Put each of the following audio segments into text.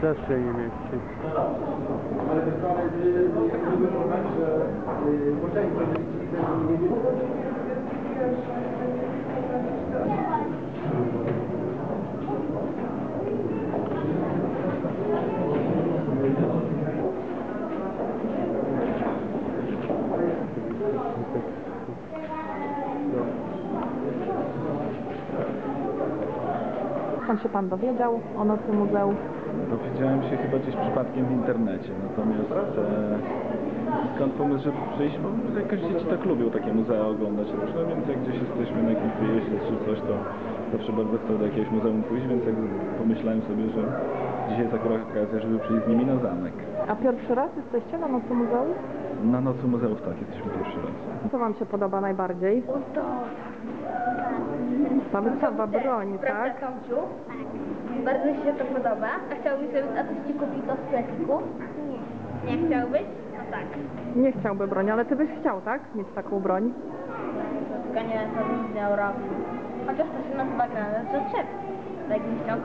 Też się nie mieści. Skąd się pan dowiedział o nocy muzeum? Dowiedziałem się chyba gdzieś przypadkiem w internecie, natomiast e, skąd pomysł, żeby przyjść, bo jakoś dzieci tak lubią takie muzea oglądać różne, więc jak gdzieś jesteśmy na jakimś wyjeździe czy coś, to zawsze bardzo chcę do jakiegoś muzeum pójść, więc jak pomyślałem sobie, że dzisiaj jest akurat okazja, żeby przyjść z nimi na zamek. A pierwszy raz jesteście na nocy muzeum? Na nocy muzeów tak, jesteśmy pierwszy raz. Co wam się podoba najbardziej? Ta wystawa Prawda, tak? Tomciu? Bardzo mi się to podoba. A chciałbyś sobie a coś ci kupić do sklepiku? Nie. Nie chciałbyś? No tak. Nie chciałby broni, ale ty byś chciał, tak? Mieć taką broń? Tylko nie wiem, co byś miał robić. Chociaż to się nazywa granat zaczep. Tak bym chciał.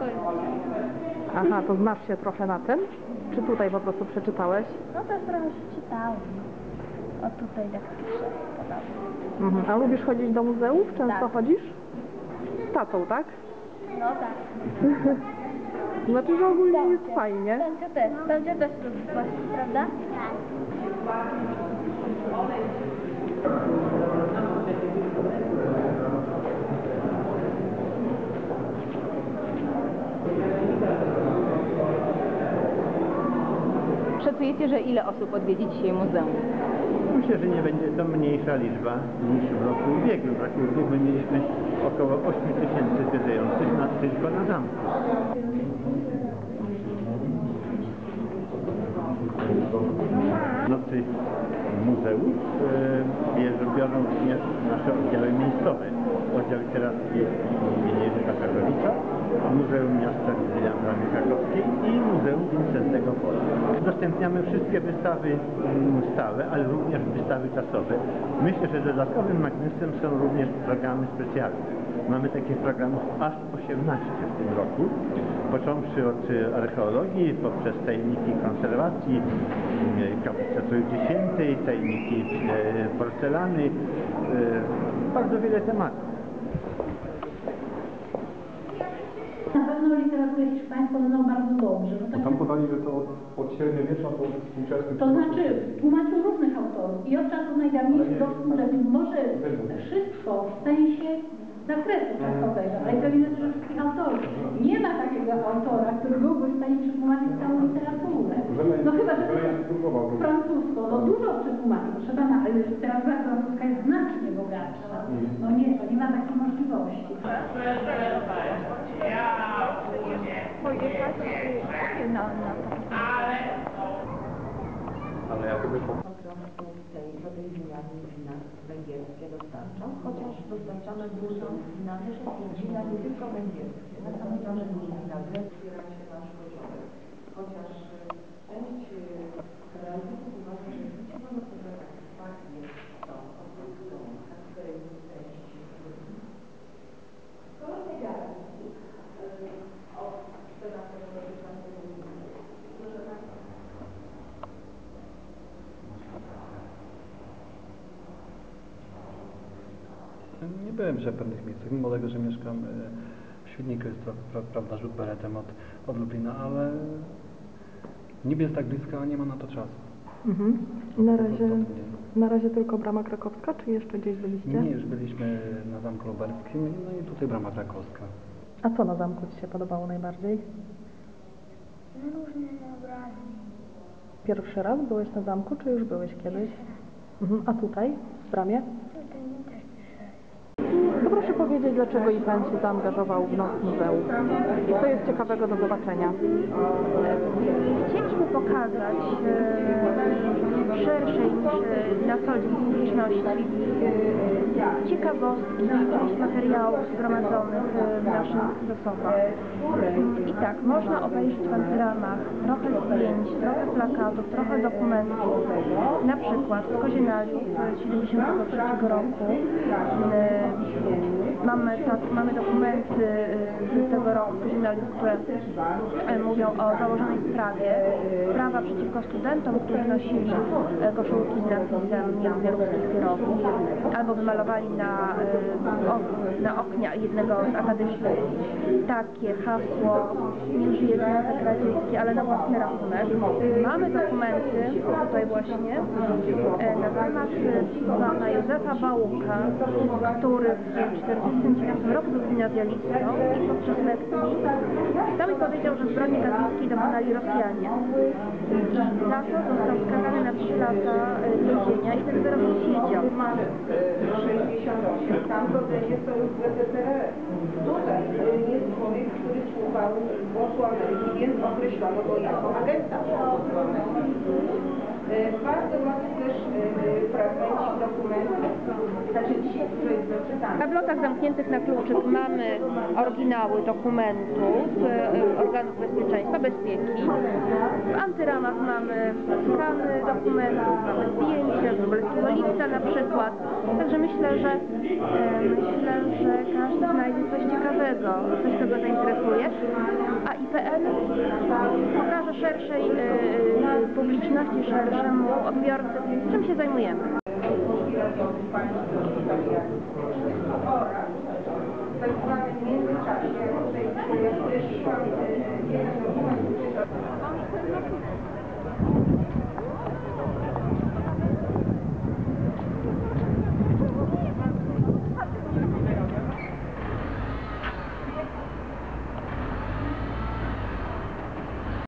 Aha, to znasz się trochę na tym? Czy tutaj po prostu przeczytałeś? No to trochę się czytałem. O tutaj tak pisze. Podobnie. Mhm. A lubisz chodzić do muzeów? Często Tak. chodzisz? Z tatą, tak? No tak. Znaczy, że ogólnie jest fajnie. Tomcia też. Tomcia też lubi właśnie, prawda? Szacujecie, że ile osób odwiedzi dzisiaj muzeum? Myślę, że nie będzie to mniejsza liczba niż w roku ubiegłym. W roku ubiegłym mieliśmy około 8 tysięcy zwiedzających na, tylko na zamku. Nocy muzeów e, biorą również nasze oddziały miejscowe. Oddział literacki imienia Jerzego Karowicza, Muzeum Miasta Bramy Krakowskiej i Muzeum Wincentego Pola. Udostępniamy wszystkie wystawy mm, stałe, ale również wystawy czasowe. Myślę, że dodatkowym magnesem są również programy specjalne. Mamy takich programów aż 18 w tym roku, począwszy od e, archeologii, poprzez tajniki konserwacji, kaplicy Trójcy Świętej, tajniki e, porcelany, e, bardzo wiele tematów. Na pewno hiszpańską znają bardzo dobrze. No tak, Tam podali, że to od, od średniowiecza po współczesny to znaczy tłumaczył różnych autorów i od czasów najdawniejszych do współczesnych. Może wszystko w sensie zakresu czasowego, ale to nie dotyczy wszystkich autorów. Nie ma takiego autora, który byłby w stanie przetłumaczyć całą literaturę. No chyba, że francuską, no dużo przetłumaczył, proszę pana, ale literatura francuska jest znacznie bogatsza. No nie, to nie ma takiej możliwości. Ale ja sobie po... tej, do tej zmiany wina węgierskie dostarczą, chociaż dostarczamy dużo wina, wina nie tylko węgierskie, dostarczamy dużo wina greckie, się nasz poziom. Chociaż część realizmów uważa, że życie wolno sobie tak jest to, są tak której części. Kolejne garnki od 14 do 15 Proszę Państwa, Nie byłem w pewnych miejscach, mimo tego, że mieszkam e, w Świdniku, jest to pra, prawda rzut beretem od, od Lublina, ale niby jest tak blisko, a nie ma na to czasu. Mhm. Na razie, na razie tylko Brama Krakowska, czy jeszcze gdzieś byliście? Nie, już byliśmy na Zamku Lubelskim, no i tutaj Brama Krakowska. A co na zamku Ci się podobało najbardziej? Różne obrazy. Pierwszy raz byłeś na zamku, czy już byłeś kiedyś? Mhm. A tutaj, w Bramie? To proszę powiedzieć, dlaczego i Pan się zaangażował w Noc Muzeum? Co jest ciekawego do zobaczenia? Chcieliśmy pokazać e, szerszej niż e, na co dzień publiczności ciekawostki, część materiałów zgromadzonych e, w naszych zasobach. I tak, można obejrzeć w ramach trochę zdjęć, trochę plakatów, trochę dokumentów, na przykład w Kozienaliu 1973 roku. Mamy, tak, mamy dokumenty y, z tego roku, które y, mówią o założonej sprawie. Sprawa przeciwko studentom, którzy nosili y, koszulki z napisem nie wieruskich kierowców albo wymalowali na, na oknie jednego z akademicznych takie hasło nie żyje Związek Radziecki, ale na własny rachunek. Mamy dokumenty tutaj właśnie na temat pana Józefa Bałuka, który w 1949 roku był gimnazjalistą i podczas lekcji sam powiedział, że zbrodni katolickiej dokonali Rosjanie. I za to został skazany na 3 lata e, więzienia i ten wyrok siedział. 68, tam w okresie Sojuszu ZSRR. Tutaj jest człowiek, który słuchał głosu Ameryki, więc określono jako agenta. Y, Bardzo ładny też y, fragmencik dokumentu, znaczy dzisiaj dużo jest do czytania. Na blokach zamkniętych na kluczyk mamy oryginały dokumentów e, organów bezpieczeństwa, bezpieki. W antyramach mamy skany dokumentów, mamy zdjęcia z Lubelskiego Lipca na przykład. Także myślę, że myślę, że każdy znajdzie coś ciekawego, coś, co go zainteresuje. A IPN pokaże szerszej e, publiczności, szerszemu odbiorcy, czym się zajmujemy.